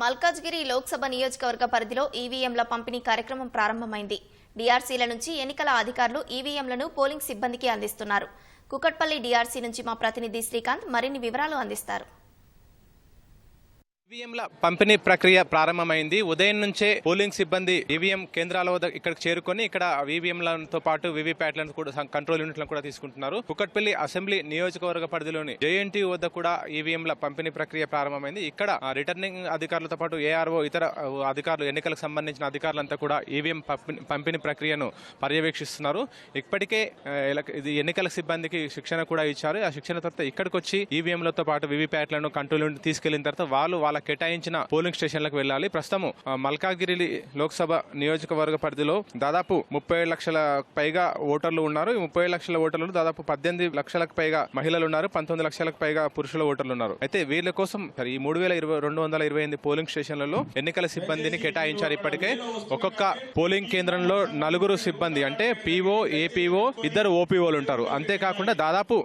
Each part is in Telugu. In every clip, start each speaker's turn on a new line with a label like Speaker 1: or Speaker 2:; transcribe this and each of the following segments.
Speaker 1: మల్కాజ్గిరి లోక్సభ నియోజకవర్గ పరిధిలో ఈవీఎంల పంపిణీ కార్యక్రమం ప్రారంభమైంది. డిఆర్సీల నుంచి ఎన్నికల అధికారులు ఈవీఎంలను పోలింగ్ సిబ్బందికి అందిస్తున్నారు. కుకట్పల్లి డిఆర్సీ నుంచి మా ప్రతినిధి శ్రీకాంత్ మరిన్ని వివరాలు అందిస్తారు.
Speaker 2: ఈవీఎంల పంపిణీ ప్రక్రియ ప్రారంభమైంది. ఉదయం నుంచే పోలింగ్ సిబ్బంది ఈవీఎం కేంద్రాల వద్ద ఇక్కడికి చేరుకొని ఇక్కడ ఈవీఎంలతో పాటు వీవీప్యాట్లను కూడా కంట్రోల్ యూనిట్లను కూడా తీసుకుంటున్నారు. కుక్కట్పల్లి అసెంబ్లీ నియోజకవర్గ పరిధిలోని జేఎన్టీ వద్ద కూడా ఈవీఎంల పంపిణీ ప్రక్రియ ప్రారంభమైంది. ఇక్కడ రిటర్నింగ్ అధికారులతో పాటు ఏఆర్ఓ ఇతర అధికారులు ఎన్నికలకు సంబంధించిన అధికారులంతా కూడా ఈవీఎం పంపిణీ- పంపిణీ ప్రక్రియను పర్యవేక్షిస్తున్నారు. ఇప్పటికే ఇది ఎన్నికల సిబ్బందికి శిక్షణ కూడా ఇచ్చారు. ఆ శిక్షణ తర్వాత ఇక్కడికి వచ్చి ఈవీఎంలతో పాటు వీవీప్యాట్లను కంట్రోల్ యూనిట్ తీసుకెళ్ళిన తర్వాత వాళ్ళు వాళ్ళ కేటాయించిన పోలింగ్ స్టేషన్లకు వెళ్ళాలి. ప్రస్తుతం మల్కాగిరి లోక్సభ నియోజకవర్గ పరిధిలో దాదాపు ముప్పై లక్షల పైగా ఓటర్లు ఉన్నారు. ఈ ముప్పై లక్షల ఓటర్లు దాదాపు పద్దెనిమిది లక్షలకు పైగా మహిళలు ఉన్నారు. పంతొమ్మిది లక్షలకు పైగా పురుషుల ఓటర్లు ఉన్నారు. అయితే వీళ్ళ కోసం ఈ మూడు వేల ఇరవై రెండు వందల ఇరవై ఎనిమిది పోలింగ్ స్టేషన్లలో ఎన్నికల సిబ్బందిని కేటాయించారు ఇప్పటికే. ఒక్కొక్క పోలింగ్ కేంద్రంలో నలుగురు సిబ్బంది అంటే పీఓ ఏపీఓ ఇద్దరు ఓపీఓలు ఉంటారు. అంతేకాకుండా దాదాపు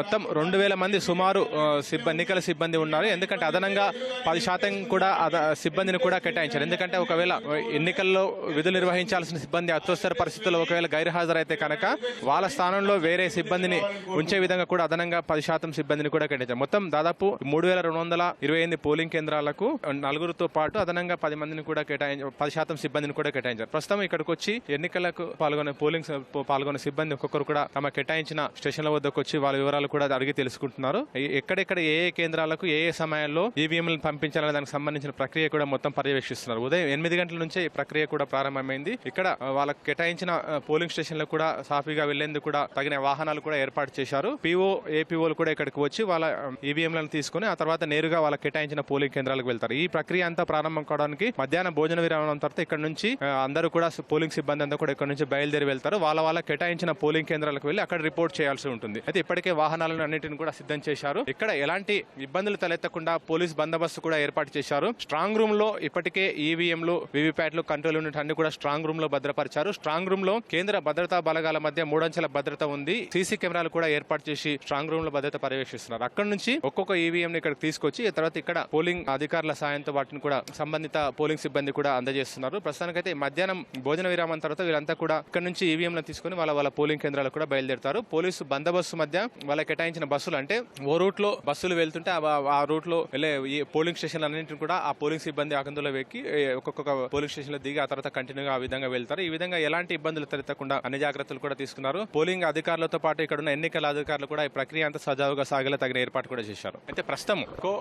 Speaker 2: మొత్తం రెండు వేల మంది సుమారు సిబ్బంది ఎన్నికల సిబ్బంది ఉన్నారు. ఎందుకంటే అదనంగా పది శాతం కూడా అద సిబ్బందిని కూడా కేటాయించారు. ఎందుకంటే ఒకవేళ ఎన్నికల్లో విధులు నిర్వహించాల్సిన సిబ్బంది అత్యవసర పరిస్థితుల్లో ఒకవేళ గైర్హాజరైతే కనుక వాళ్ళ స్థానంలో వేరే సిబ్బందిని ఉంచే విధంగా కూడా అదనంగా పది శాతం సిబ్బందిని కూడా కేటాయించారు. మొత్తం దాదాపు మూడు వేల రెండు వందల ఇరవై ఎనిమిది పోలింగ్ కేంద్రాలకు నలుగురితో పాటు అదనంగా పది మందిని కూడా కేటాయించారు పది శాతం సిబ్బందిని కూడా కేటాయించారు. ప్రస్తుతం ఇక్కడికి వచ్చి ఎన్నికలకు పాల్గొనే పోలింగ్ పాల్గొన్న పాల్గొనే సిబ్బంది ఒక్కొక్కరు కూడా తమ కేటాయించిన స్టేషన్ల వద్దకు వచ్చి వాళ్ళ వివరాలు కూడా అడిగి తెలుసుకుంటున్నారు. ఎక్కడెక్కడ ఏ ఏ కేంద్రాలకు ఏ ఏ సమయాల్లో ఈవీఎంలు పంపించాలనే దానికి సంబంధించిన ప్రక్రియ కూడా మొత్తం పర్యవేక్షిస్తున్నారు. ఉదయం ఎనిమిది గంటల నుంచే ఈ ప్రక్రియ కూడా ప్రారంభమైంది. ఇక్కడ వాళ్ళకు వాళ్ళకి కేటాయించిన పోలింగ్ స్టేషన్లకు కూడా సాఫీగా వెళ్ళేందుకు కూడా తగిన వాహనాలు కూడా ఏర్పాటు చేశారు. పీఓ ఏపీఓలు కూడా ఇక్కడికి వచ్చి వాళ్ళ ఈవీఎంలను తీసుకుని ఆ తర్వాత నేరుగా వాళ్ళ కేటాయించిన పోలింగ్ కేంద్రాలకు వెళ్తారు. ఈ ప్రక్రియ అంతా ప్రారంభం కావడానికి మధ్యాహ్నం భోజన విరామం తర్వాత ఇక్కడ నుంచి అందరూ కూడా పోలింగ్ సిబ్బంది అంతా కూడా ఇక్కడ నుంచి బయలుదేరి వెళ్తారు. వాళ్ళ వాళ్ళ కేటాయించిన పోలింగ్ కేంద్రాలకు వెళ్ళి అక్కడ రిపోర్ట్ చేయాల్సి ఉంటుంది. అయితే ఇప్పటికే వాహనాలను అన్నింటిని కూడా సిద్ధం చేశారు. ఇక్కడ ఎలాంటి ఇబ్బందులు తలెత్తకుండా పోలీస్ బందోబస్తు కూడా ఏర్పాటు చేశారు. స్ట్రాంగ్ రూమ్లో ఇప్పటికే ఈవీఎంలు వివిప్యాట్లు కంట్రోల్ యూనిట్ అన్ని కూడా స్ట్రాంగ్ రూమ్లో భద్రపరిచారు. స్ట్రాంగ్ రూమ్లో కేంద్ర భద్రతా బలగాల మధ్య మూడంచెల భద్రత ఉంది. సీసీ కెమెరాలు కూడా ఏర్పాటు చేసి స్ట్రాంగ్ రూమ్లో భద్రత పర్యవేక్షిస్తున్నారు. అక్కడ నుంచి ఒక్కొక్క ఈవీఎం ఇక్కడ తీసుకొచ్చి తర్వాత ఇక్కడ పోలింగ్ అధికారుల సాయంతో వాటిని కూడా సంబంధిత పోలింగ్ సిబ్బంది కూడా అందజేస్తున్నారు. ప్రస్తుతానికైతే మధ్యాహ్నం భోజన విరామం తర్వాత వీళ్ళంతా కూడా ఇక్కడ నుంచి ఈవీఎంలను తీసుకుని వాళ్ళ వాళ్ళ పోలింగ్ కేంద్రాలకు కూడా బయలుదేరుతారు. పోలీసు బందోబస్తు మధ్య వాళ్ళ కేటాయించిన బస్సులు అంటే ఓ రూట్లో బస్సులు వెళ్తుంటే ఆ- రూట్లో వెళ్ళే పోలింగ్ స్టేషన్ అన్నింటిని కూడా ఆ పోలింగ్ సిబ్బంది ఆకందులో వెక్కి ఒక్కొక్క పోలింగ్ స్టేషన్లో దిగి ఆ తర్వాత కంటిన్యూగా ఆ విధంగా వెళ్తారు. ఈ విధంగా ఎలాంటి ఇబ్బందులు తలెత్తకుండా అన్ని జాగ్రత్తలు కూడా తీసుకున్నారు. పోలింగ్ అధికారులతో పాటు ఇక్కడ ఉన్న ఎన్నికల అధికారులు కూడా ఈ ప్రక్రియ అంతా సజావుగా సాగేలా తగిన ఏర్పాటు కూడా చేశారు. అయితే ప్రస్తుతం కో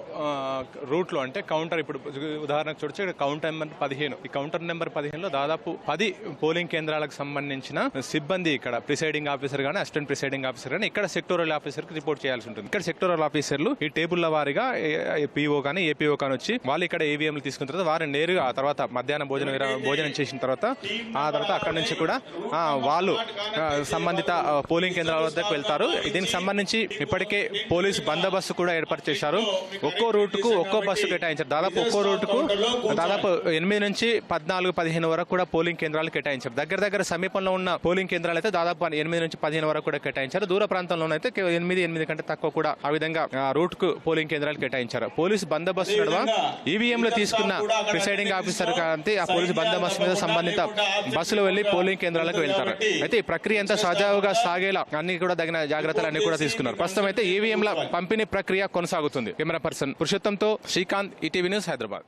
Speaker 2: రూట్లో అంటే కౌంటర్ ఇప్పుడు ఉదాహరణకు చూడొచ్చు ఇక్కడ కౌంటర్ నెంబర్ పదిహేను. ఈ కౌంటర్ నెంబర్ పదిహేనులో దాదాపు పది పోలింగ్ కేంద్రాలకు సంబంధించిన సిబ్బంది ఇక్కడ ప్రిసైడింగ్ ఆఫీసర్ గానీ అసిస్టెంట్ ప్రిసైడింగ్ ఆఫీసర్ గానీ ఇక్కడ సెక్టోరల్ ఆఫీసర్కి రిపోర్ట్ చేయాల్సి ఉంటుంది. ఇక్కడ సెక్టోరల్ ఆఫీసర్లు ఈ టేబుల్ల వారిగా పిఓ కానీ ఏపీఓ కానీ వచ్చి వాళ్ళు ఇక్కడ ఏవీఎంలు తీసుకున్న తర్వాత వారిని నేరుగా ఆ తర్వాత మధ్యాహ్నం భోజనం భోజనం చేసిన తర్వాత ఆ తర్వాత అక్కడ నుంచి కూడా వాళ్ళు సంబంధిత పోలింగ్ కేంద్రాల వద్దకు వెళ్తారు. దీనికి సంబంధించి ఇప్పటికే పోలీస్ బందోబస్తు కూడా ఏర్పాటు చేశారు. ఒక్కో రూట్కు ఒక్కో బస్సు కేటాయించారు. దాదాపు ఒక్కో రూట్కు దాదాపు ఎనిమిది నుంచి పద్నాలుగు పదిహేను వరకు కూడా పోలింగ్ కేంద్రాలు కేటాయించారు. దగ్గర దగ్గర సమీపంలో ఉన్న పోలింగ్ కేంద్రాలు అయితే దాదాపు ఎనిమిది నుంచి పదిహేను వరకు కూడా కేటాయించారు. దూర ప్రాంతంలో అయితే ఎనిమిది ఎనిమిది కంటే తక్కువ కూడా ఆ విధంగా రూట్కు రూట్కు పోలింగ్ కేంద్రాలు కేటాయించారు. పోలీసు బందోబస్తు నడుమ ఈవీఎం లో తీసుకున్న ప్రిసైడింగ్ ఆఫీసర్ కాంతి ఆ పోలీసు బందోబస్తు మీద సంబంధిత బస్సులు వెళ్ళి పోలింగ్ కేంద్రాలకు వెళ్తారు. అయితే ఈ ప్రక్రియ అంతా సజావుగా సాగేలా అన్ని కూడా తగిన జాగ్రత్తలు అన్ని కూడా తీసుకున్నారు. ప్రస్తుతం అయితే ఈవీఎంల పంపిణీ ప్రక్రియ కొనసాగుతుంది. కెమెరా పర్సన్ పురుషోత్తంతో శ్రీకాంత్ ఈటీవీ న్యూస్ హైదరాబాద్.